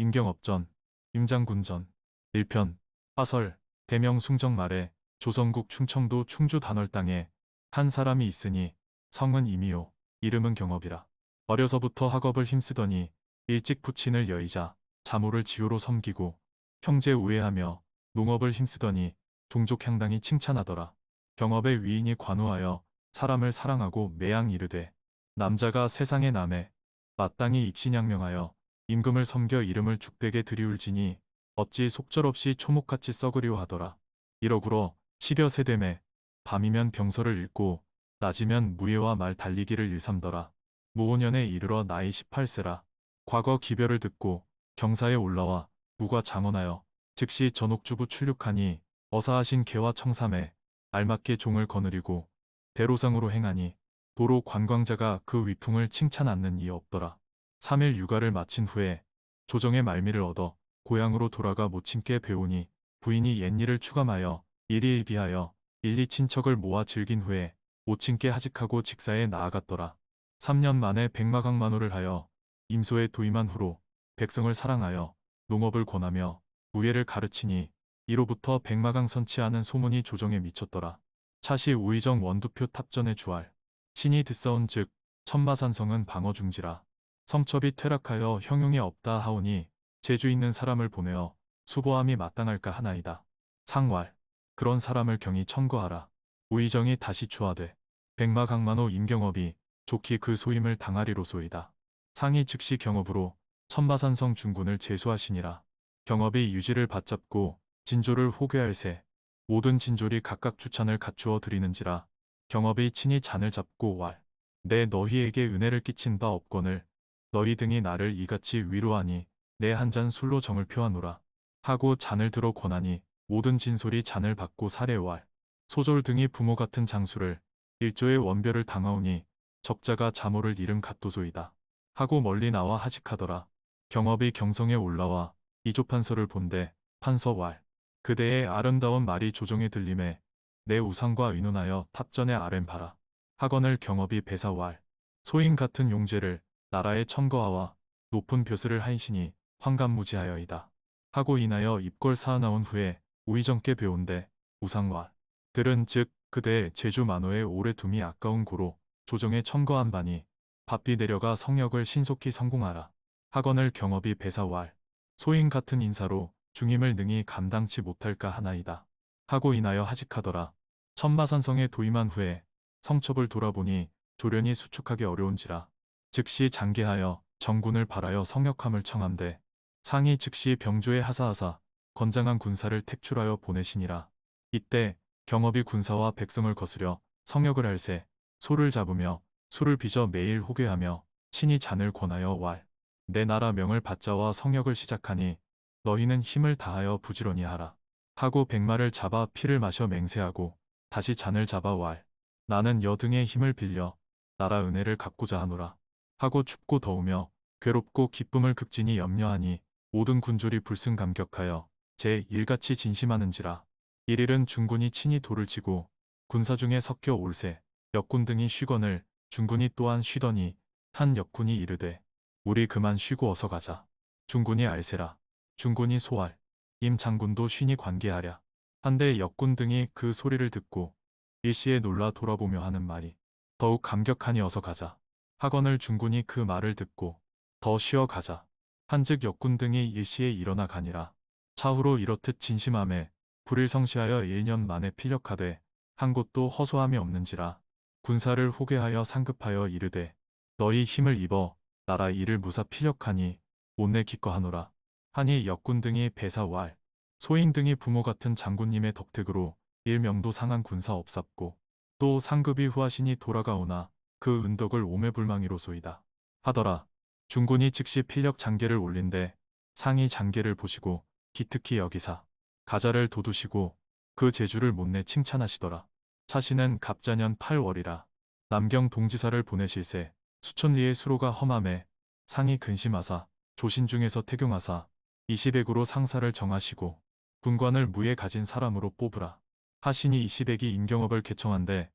임경업전, 임장군전, 1편, 화설, 대명 숭정 말에 조선국 충청도 충주 단월 땅에 한 사람이 있으니 성은 이미요, 이름은 경업이라. 어려서부터 학업을 힘쓰더니 일찍 부친을 여의자 자모를 지호로 섬기고 형제 우애하며 농업을 힘쓰더니 종족 향당이 칭찬하더라. 경업의 위인이 관우하여 사람을 사랑하고 매양 이르되 남자가 세상에 남에 마땅히 입신양명하여 임금을 섬겨 이름을 죽되게 들이울지니 어찌 속절없이 초목같이 썩으리오 하더라. 이러구러 시려 세대매 밤이면 병서를 읽고 낮이면 무예와 말 달리기를 일삼더라. 무오년에 이르러 나이 18세라. 과거 기별을 듣고 경사에 올라와 무과 장원하여 즉시 전옥주부 출륙하니 어사하신 개와 청삼에 알맞게 종을 거느리고 대로상으로 행하니 도로 관광자가 그 위풍을 칭찬 않는 이 없더라. 3일 육아를 마친 후에 조정의 말미를 얻어 고향으로 돌아가 모친께 배우니 부인이 옛일을 추감하여 일일비하여 일리 친척을 모아 즐긴 후에 모친께 하직하고 직사에 나아갔더라. 3년 만에 백마강만호를 하여 임소에 도임한 후로 백성을 사랑하여 농업을 권하며 무예를 가르치니 이로부터 백마강 선치하는 소문이 조정에 미쳤더라. 차시 우의정 원두표 탑전의 주할 신이 듣사온 즉 천마산성은 방어중지라 성첩이 퇴락하여 형용이 없다 하오니 재주 있는 사람을 보내어 수보함이 마땅할까 하나이다. 상왈 그런 사람을 경히 청거하라. 우의정이 다시 추하되 백마 강만호 임경업이 좋기 그 소임을 당하리로소이다. 상이 즉시 경업으로 천마산성 중군을 제수하시니라. 경업이 유지를 받잡고 진조를 호교할세 모든 진졸이 각각 주찬을 갖추어 드리는지라 경업이 친히 잔을 잡고 왈. 내 너희에게 은혜를 끼친 바 없거늘 너희 등이 나를 이같이 위로하니 내 한 잔 술로 정을 표하노라. 하고 잔을 들어 권하니 모든 진솔이 잔을 받고 사례왈. 소졸 등이 부모 같은 장수를 일조의 원별을 당하오니 적자가 자모를 잃은 갓도소이다. 하고 멀리 나와 하직하더라. 경업이 경성에 올라와 이조판서를 본데 판서왈. 그대의 아름다운 말이 조정에 들림에 내 우상과 의논하여 탑전에 아랜바라. 학원을 경업이 배사왈. 소인 같은 용제를 나라에 청거하와 높은 벼슬을 하이시니 황감무지하여이다. 하고 인하여 입골 사나온 후에 우의정께 배운데 우상왈. 들은 즉 그대 제주 만호에 오래 둠이 아까운 고로 조정에 청거한 바니 바삐 내려가 성역을 신속히 성공하라. 학원을 경업이 배사왈. 소인 같은 인사로 중임을 능히 감당치 못할까 하나이다. 하고 인하여 하직하더라. 천마산성에 도임한 후에 성첩을 돌아보니 조련이 수축하기 어려운지라. 즉시 장계하여 정군을 발하여 성역함을 청함되 상이 즉시 병조에 하사하사 건장한 군사를 택출하여 보내시니라. 이때 경업이 군사와 백성을 거스려 성역을 할세 소를 잡으며 술을 빚어 매일 호괴하며 신이 잔을 권하여 왈. 내 나라 명을 받자와 성역을 시작하니 너희는 힘을 다하여 부지런히 하라. 하고 백마를 잡아 피를 마셔 맹세하고 다시 잔을 잡아 왈. 나는 여등의 힘을 빌려 나라 은혜를 갚고자 하노라. 하고 춥고 더우며 괴롭고 기쁨을 극진히 염려하니 모든 군졸이 불승감격하여 제 일같이 진심하는지라. 일일은 중군이 친히 돌을 치고 군사 중에 섞여 올세 역군 등이 쉬거늘 중군이 또한 쉬더니 한 역군이 이르되 우리 그만 쉬고 어서 가자. 중군이 알세라. 중군이 소할. 임 장군도 쉬니 관계하랴. 한데 역군 등이 그 소리를 듣고 일시에 놀라 돌아보며 하는 말이 더욱 감격하니 어서 가자. 학원을 중군이 그 말을 듣고 더 쉬어 가자. 한즉 역군 등이 일시에 일어나 가니라. 차후로 이렇듯 진심함에 불일성시하여 1년 만에 필력하되 한 곳도 허소함이 없는지라. 군사를 호괴하여 상급하여 이르되 너희 힘을 입어 나라 일을 무사 필력하니 못내 기꺼하노라. 하니 역군 등이 배사왈, 소인 등이 부모 같은 장군님의 덕택으로 일명도 상한 군사 없sap고 또 상급이 후하시니 돌아가오나 그 은덕을 오매불망이로소이다. 하더라. 중군이 즉시 필력 장계를 올린데 상이 장계를 보시고 기특히 여기사 가자를 돋우시고 그 재주를 못내 칭찬하시더라. 차시는 갑자년 8월이라 남경 동지사를 보내실세 수천리의 수로가 험함에 상이 근심하사 조신 중에서 태경하사 20액으로 상사를 정하시고 군관을 무에 가진 사람으로 뽑으라. 하신이 20액이 임경업을 개청한데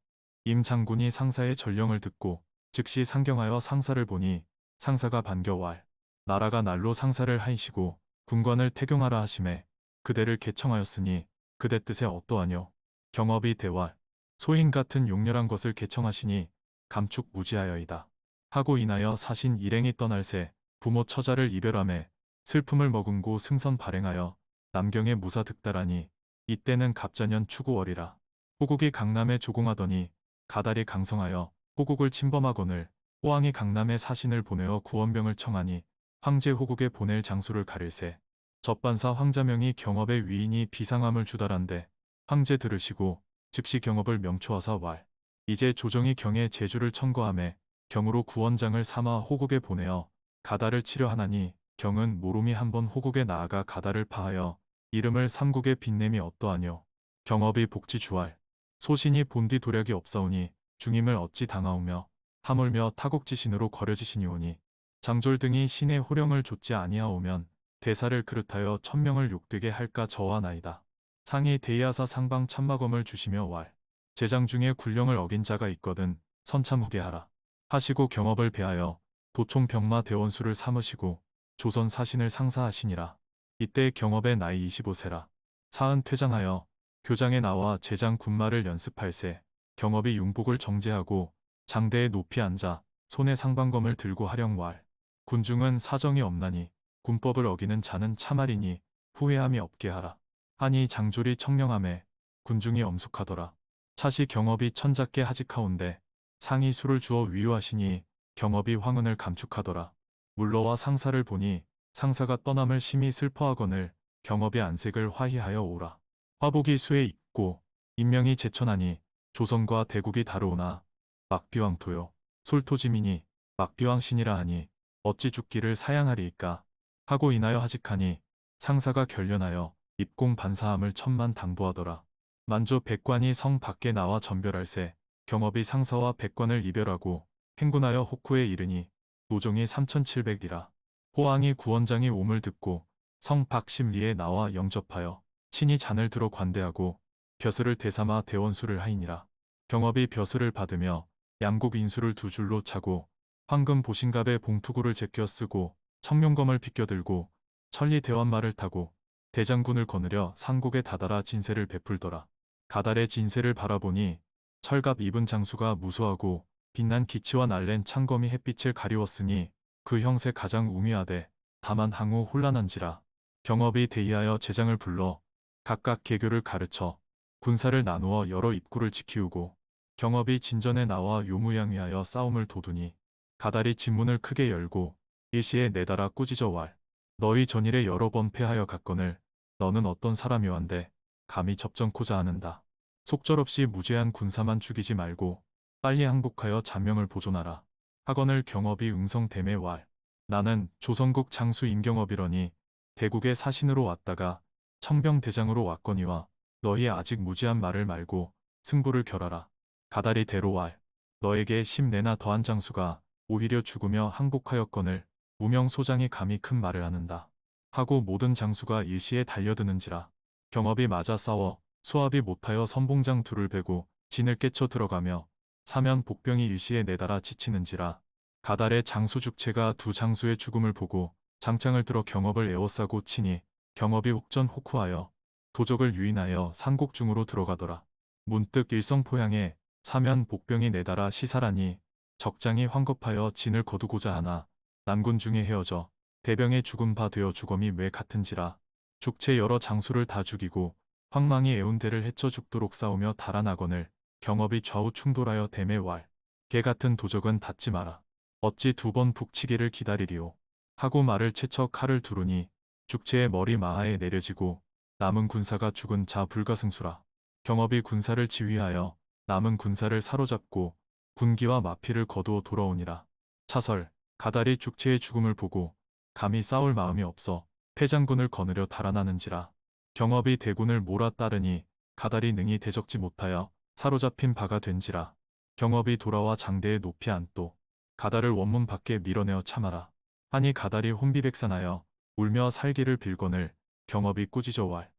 임 장군이 상사의 전령을 듣고 즉시 상경하여 상사를 보니 상사가 반겨왈. 나라가 날로 상사를 하이시고 군관을 태경하라 하심에 그대를 개청하였으니 그대 뜻에 어떠하뇨? 경업이 대왈. 소인 같은 용렬한 것을 개청하시니 감축 무지하여이다. 하고 인하여 사신 일행이 떠날 새 부모 처자를 이별함에 슬픔을 머금고 승선 발행하여 남경에 무사 득달하니 이때는 갑자년 추구월이라. 호국이 강남에 조공하더니 가달이 강성하여 호국을 침범하거늘 호왕이 강남에 사신을 보내어 구원병을 청하니 황제 호국에 보낼 장소를 가릴세 접반사 황자명이 경업의 위인이 비상함을 주달한데 황제 들으시고 즉시 경업을 명초하사 왈. 이제 조정이 경의 제주를 청거함에 경으로 구원장을 삼아 호국에 보내어 가달을 치려하나니 경은 모름이 한번 호국에 나아가 가달을 파하여 이름을 삼국에 빛냄이 어떠하뇨? 경업이 복지 주할 소신이 본디 도략이 없사오니 중임을 어찌 당하오며 하물며 타국지신으로 거려지시니오니 장졸 등이 신의 호령을 좇지 아니하오면 대사를 그릇하여 천명을 욕되게 할까 저하나이다. 상이 대의하사 상방 참마검을 주시며 왈 제장 중에 군령을 어긴 자가 있거든 선참 후게 하라 하시고 경업을 배하여 도총 병마 대원수를 삼으시고 조선 사신을 상사하시니라. 이때 경업의 나이 25세라. 사은 퇴장하여 교장에 나와 제장 군마를 연습할세 경업이 융복을 정제하고 장대에 높이 앉아 손에 상방검을 들고 하령왈 군중은 사정이 없나니 군법을 어기는 자는 참아리니 후회함이 없게 하라. 하니 장졸이 청령함에 군중이 엄숙하더라. 차시 경업이 천작게 하직하온데 상이 술을 주어 위유하시니 경업이 황운을 감축하더라. 물러와 상사를 보니 상사가 떠남을 심히 슬퍼하거늘 경업의 안색을 화희하여 오라. 화복이 수에 있고 인명이 제천하니 조선과 대국이 다루오나 막비왕토요. 솔토지민이 막비왕신이라 하니 어찌 죽기를 사양하리이까 하고 인하여 하직하니 상사가 결련하여 입공 반사함을 천만 당부하더라. 만조 백관이 성 밖에 나와 전별할세 경업이 상사와 백관을 이별하고 행군하여 호쿠에 이르니 노종이 3700이라 호왕이 구원장이 옴을 듣고 성 박심리에 나와 영접하여 친히 잔을 들어 관대하고 벼슬을 대삼아 대원수를 하이니라 경업이 벼슬을 받으며 양국 인수를 두 줄로 차고 황금 보신갑에 봉투구를 제껴 쓰고 청룡검을 비껴들고 천리 대원말을 타고 대장군을 거느려 상국에 다다라 진세를 베풀더라. 가달의 진세를 바라보니 철갑 입은 장수가 무수하고 빛난 기치와 날랜 창검이 햇빛을 가리웠으니 그 형세 가장 우미하되 다만 항우 혼란한지라 경업이 대의하여 제장을 불러 각각 개교를 가르쳐 군사를 나누어 여러 입구를 지키우고 경업이 진전에 나와 요무양위하여 싸움을 도두니 가달이 진문을 크게 열고 일시에 내달아 꾸짖어 왈 너희 전일에 여러 번 패하여 갔거늘 너는 어떤 사람이완데 감히 접전코자 하는다. 속절없이 무죄한 군사만 죽이지 말고 빨리 항복하여 잔명을 보존하라. 학원을 경업이 응성됨에 왈. 나는 조선국 장수 임경업이러니 대국의 사신으로 왔다가 청병대장으로 왔거니와 너희 아직 무지한 말을 말고 승부를 결하라. 가달이 대로왈. 너에게 십내나 더한 장수가 오히려 죽으며 항복하였거늘 무명 소장이 감히 큰 말을 하는다. 하고 모든 장수가 일시에 달려드는지라. 경업이 맞아 싸워 수합이 못하여 선봉장 둘을 베고 진을 깨쳐 들어가며 사면 복병이 일시에 내달아 지치는지라 가달의 장수 죽체가 두 장수의 죽음을 보고 장창을 들어 경업을 에워싸고 치니 경업이 혹전 혹후하여 도적을 유인하여 상곡 중으로 들어가더라. 문득 일성포향에 사면 복병이 내달아 시사라니 적장이 황급하여 진을 거두고자 하나 남군 중에 헤어져 대병의 죽음 바 되어 죽음이 왜 같은지라 죽체 여러 장수를 다 죽이고 황망이 애운대를 헤쳐 죽도록 싸우며 달아나거늘 경업이 좌우 충돌하여 댐에 왈. 개 같은 도적은 닿지 마라. 어찌 두 번 북치기를 기다리리오. 하고 말을 채쳐 칼을 두르니 죽체의 머리 마하에 내려지고 남은 군사가 죽은 자 불가승수라. 경업이 군사를 지휘하여 남은 군사를 사로잡고 군기와 마피를 거두어 돌아오니라. 차설, 가달이 죽체의 죽음을 보고 감히 싸울 마음이 없어 패장군을 거느려 달아나는지라. 경업이 대군을 몰아 따르니 가달이 능히 대적지 못하여 사로잡힌 바가 된지라. 경업이 돌아와 장대에 높이 앉도 가달을 원문 밖에 밀어내어 참아라. 하니 가달이 혼비백산하여 울며 살기를 빌거늘 경업이 꾸짖어 왈.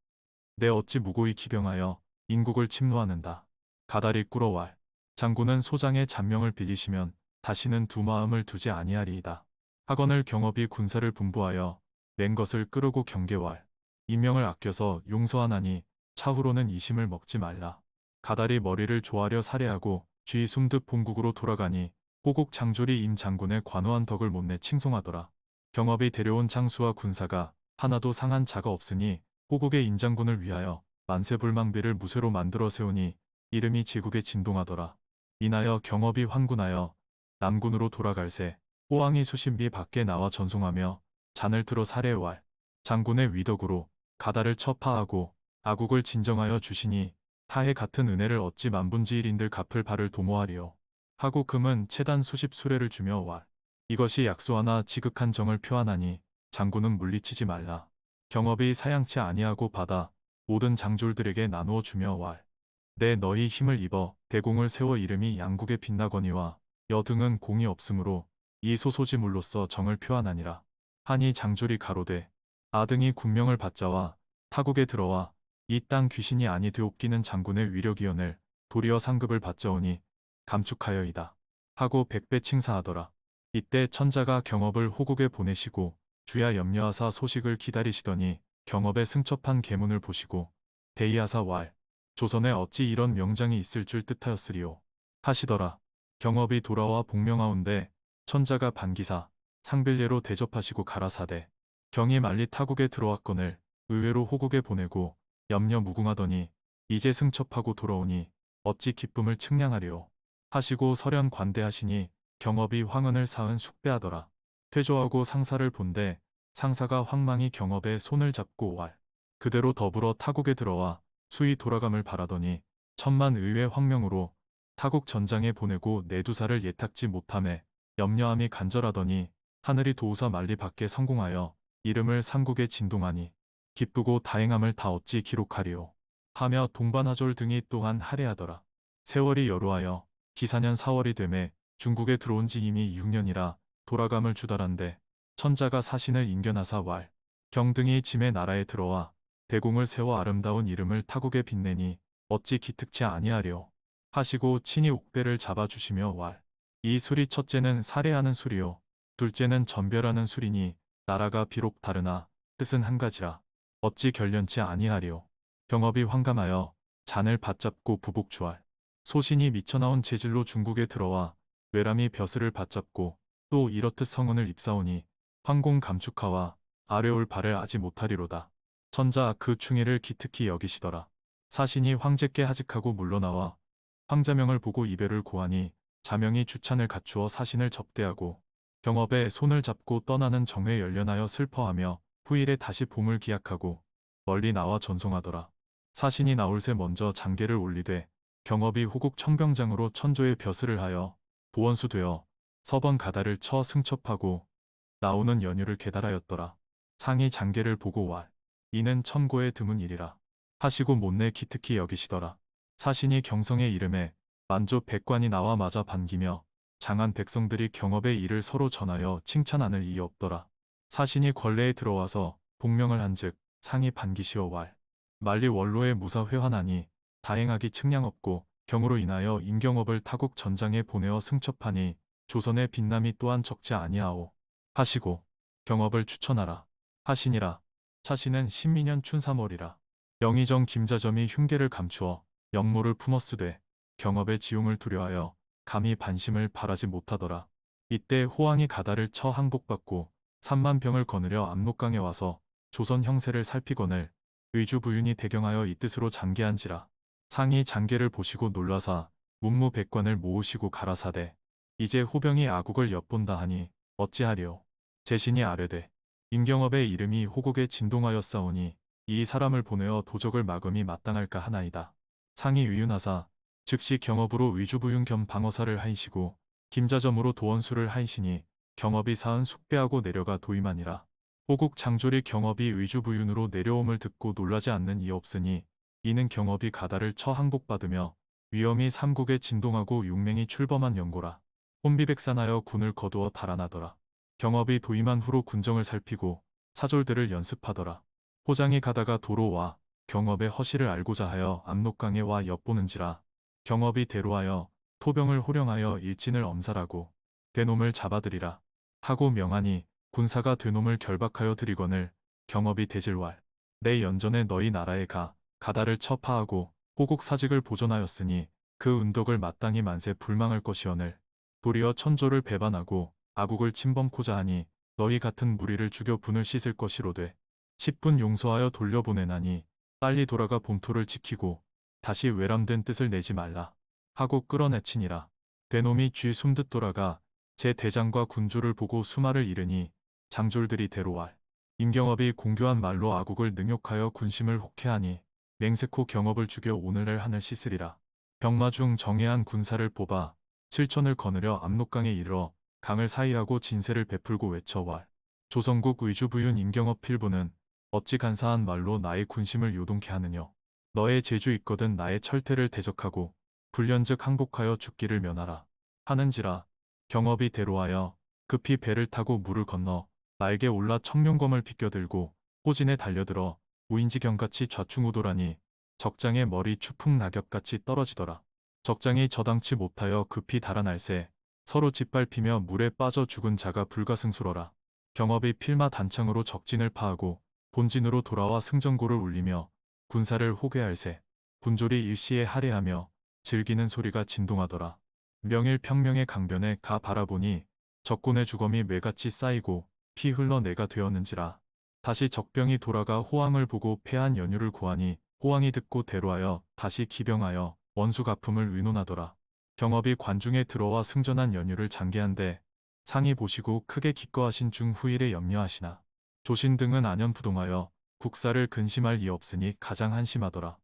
내 어찌 무고히 기병하여 인국을 침노하는다. 가달이 꿇어 왈. 장군은 소장의 잔명을 빌리시면 다시는 두 마음을 두지 아니하리이다. 학원을 경업이 군사를 분부하여 낸 것을 끄르고 경계왈. 이명을 아껴서 용서하나니 차후로는 이심을 먹지 말라. 가달이 머리를 조아려 살해하고 쥐 숨듯 본국으로 돌아가니 호국 장졸이 임 장군의 관호한 덕을 못내 칭송하더라. 경업이 데려온 장수와 군사가 하나도 상한 자가 없으니 호국의 임장군을 위하여 만세불망비를 무쇠로 만들어 세우니 이름이 제국에 진동하더라. 인하여 경업이 환군하여 남군으로 돌아갈새 호왕이 수신비 밖에 나와 전송하며 잔을 들어 살해왈 장군의 위덕으로 가다를 처파하고 아국을 진정하여 주시니 타해 같은 은혜를 어찌 만분지일인들 갚을 바를 도모하리요. 하고 금은 채단 수십 수레를 주며 왈 이것이 약소하나 지극한 정을 표하나니 장군은 물리치지 말라. 경업이 사양치 아니하고 받아 모든 장졸들에게 나누어 주며 왈. 내 너희 힘을 입어 대공을 세워 이름이 양국에 빛나거니와 여등은 공이 없으므로 이 소소지물로서 정을 표하나니라. 하니 장졸이 가로되 아등이 군명을 받자와 타국에 들어와 이 땅 귀신이 아니 되옵기는 장군의 위력이언을 도리어 상급을 받자오니 감축하여이다. 하고 백배 칭사하더라. 이때 천자가 경업을 호국에 보내시고 주야 염려하사 소식을 기다리시더니 경업에 승첩한 계문을 보시고 대의하사 왈 조선에 어찌 이런 명장이 있을 줄 뜻하였으리오 하시더라. 경업이 돌아와 복명하운데 천자가 반기사 상빌례로 대접하시고 가라사대 경이 말리 타국에 들어왔거늘 의외로 호국에 보내고 염려 무궁하더니 이제 승첩하고 돌아오니 어찌 기쁨을 측량하리오 하시고 설현 관대하시니 경업이 황은을 사은 숙배하더라. 퇴조하고 상사를 본데 상사가 황망히 경업의 손을 잡고 왈. 그대로 더불어 타국에 들어와 수위 돌아감을 바라더니 천만 의회 황명으로 타국 전장에 보내고 내두사를 예탁지 못함에 염려함이 간절하더니 하늘이 도우사 만리 밖에 성공하여 이름을 삼국에 진동하니 기쁘고 다행함을 다 어찌 기록하리오. 하며 동반하졸 등이 또한 할애하더라. 세월이 여루하여 기사년 4월이 되매 중국에 들어온 지 이미 6년이라 돌아감을 주달한데 천자가 사신을 인견하사 왈 경등이 짐의 나라에 들어와 대공을 세워 아름다운 이름을 타국에 빛내니 어찌 기특치 아니하리오 하시고 친히 옥배를 잡아주시며 왈 이 술이 첫째는 살해하는 술이요 둘째는 전별하는 술이니 나라가 비록 다르나 뜻은 한 가지라 어찌 결련치 아니하리오 경업이 황감하여 잔을 받잡고 부복주할 소신이 미쳐나온 재질로 중국에 들어와 외람이 벼슬을 받잡고 또 이렇듯 성은을 입사오니 황공 감축하와 아뢰올 발을 아지 못하리로다. 천자 그 충의를 기특히 여기시더라. 사신이 황제께 하직하고 물러나와 황자명을 보고 이별을 고하니 자명이 주찬을 갖추어 사신을 접대하고 경업에 손을 잡고 떠나는 정회 열련하여 슬퍼하며 후일에 다시 봄을 기약하고 멀리 나와 전송하더라. 사신이 나올 새 먼저 장계를 올리되 경업이 호국 청병장으로 천조의 벼슬을 하여 보원수 되어 서번 가다를 쳐 승첩하고 나오는 연유를 계달하였더라. 상이 장계를 보고 왈 이는 천고에 드문 일이라 하시고 못내 기특히 여기시더라. 사신이 경성의 이름에 만조 백관이 나와 맞아 반기며 장한 백성들이 경업의 일을 서로 전하여 칭찬하는 이 없더라. 사신이 권례에 들어와서 복명을 한즉 상이 반기시어 왈 만리 원로의 무사 회환하니 다행하기 측량 없고 경으로 인하여 임경업을 타국 전장에 보내어 승첩하니 조선의 빛남이 또한 적지 아니하오 하시고 경업을 추천하라 하시니라 차시는 신민년 춘삼월이라 영의정 김자점이 흉계를 감추어 영모를 품었으되 경업의 지용을 두려하여 감히 반심을 바라지 못하더라. 이때 호왕이 가다를 쳐 항복받고 3만 병을 거느려 압록강에 와서 조선 형세를 살피거늘 의주부윤이 대경하여 이 뜻으로 장계한지라. 상이 장계를 보시고 놀라사 문무백관을 모으시고 가라사대 이제 호병이 아국을 엿본다 하니 어찌하리오. 제신이 아뢰되 임경업의 이름이 호국에 진동하였사오니 이 사람을 보내어 도적을 막음이 마땅할까 하나이다. 상이 의윤하사 즉시 경업으로 위주부윤 겸 방어사를 하이시고 김자점으로 도원수를 하이시니 경업이 사은 숙배하고 내려가 도임하니라. 호국 장졸이 경업이 위주부윤으로 내려옴을 듣고 놀라지 않는 이 없으니 이는 경업이 가다를 처 항복받으며 위엄이 삼국에 진동하고 육맹이 출범한 연고라. 혼비백산하여 군을 거두어 달아나더라. 경업이 도임한 후로 군정을 살피고 사졸들을 연습하더라. 호장이 가다가 도로 와 경업의 허실을 알고자 하여 압록강에 와 엿보는지라 경업이 대로하여 토병을 호령하여 일진을 엄살하고 대놈을 잡아들이라 하고 명하니 군사가 되놈을 결박하여 드리거늘 경업이 대질왈 내 연전에 너희 나라에 가 가다를 처파하고 호국 사직을 보존하였으니 그 은덕을 마땅히 만세 불망할 것이오늘 도리어 천조를 배반하고 아국을 침범코자 하니 너희 같은 무리를 죽여 분을 씻을 것이로되 10분 용서하여 돌려보내나니 빨리 돌아가 본토를 지키고 다시 외람된 뜻을 내지 말라 하고 끌어내치니라. 되놈이 쥐 숨듯 돌아가 제 대장과 군주를 보고 수마를 이르니 장졸들이 대로왈 임경업이 공교한 말로 아국을 능욕하여 군심을 혹해하니 맹세코 경업을 죽여 오늘날 하늘 씻으리라. 병마 중 정예한 군사를 뽑아 칠천을 거느려 압록강에 이르러 강을 사이하고 진세를 베풀고 외쳐왈. 조선국 의주부윤 임경업 필부는 어찌 간사한 말로 나의 군심을 요동케 하느뇨? 너의 재주 있거든 나의 철퇴를 대적하고 불련즉 항복하여 죽기를 면하라. 하는지라 경업이 대로하여 급히 배를 타고 물을 건너 날개 올라 청룡검을 비껴들고 호진에 달려들어 우인지경같이 좌충우돌하니 적장의 머리 추풍 낙엽같이 떨어지더라. 적장이 저당치 못하여 급히 달아날새 서로 짓밟히며 물에 빠져 죽은 자가 불가승수러라. 경업이 필마 단창으로 적진을 파하고 본진으로 돌아와 승전고를 울리며 군사를 호괴할새 군졸이 일시에 할애하며 즐기는 소리가 진동하더라. 명일 평명의 강변에 가 바라보니 적군의 주검이 매같이 쌓이고 피 흘러 내가 되었는지라. 다시 적병이 돌아가 호황을 보고 패한 연유를 고하니 호황이 듣고 대로하여 다시 기병하여 원수 갚음을 의논하더라. 경업이 관중에 들어와 승전한 연유를 장계한데 상이 보시고 크게 기꺼하신 중 후일에 염려하시나. 조신 등은 안연부동하여 국사를 근심할 이 없으니 가장 한심하더라.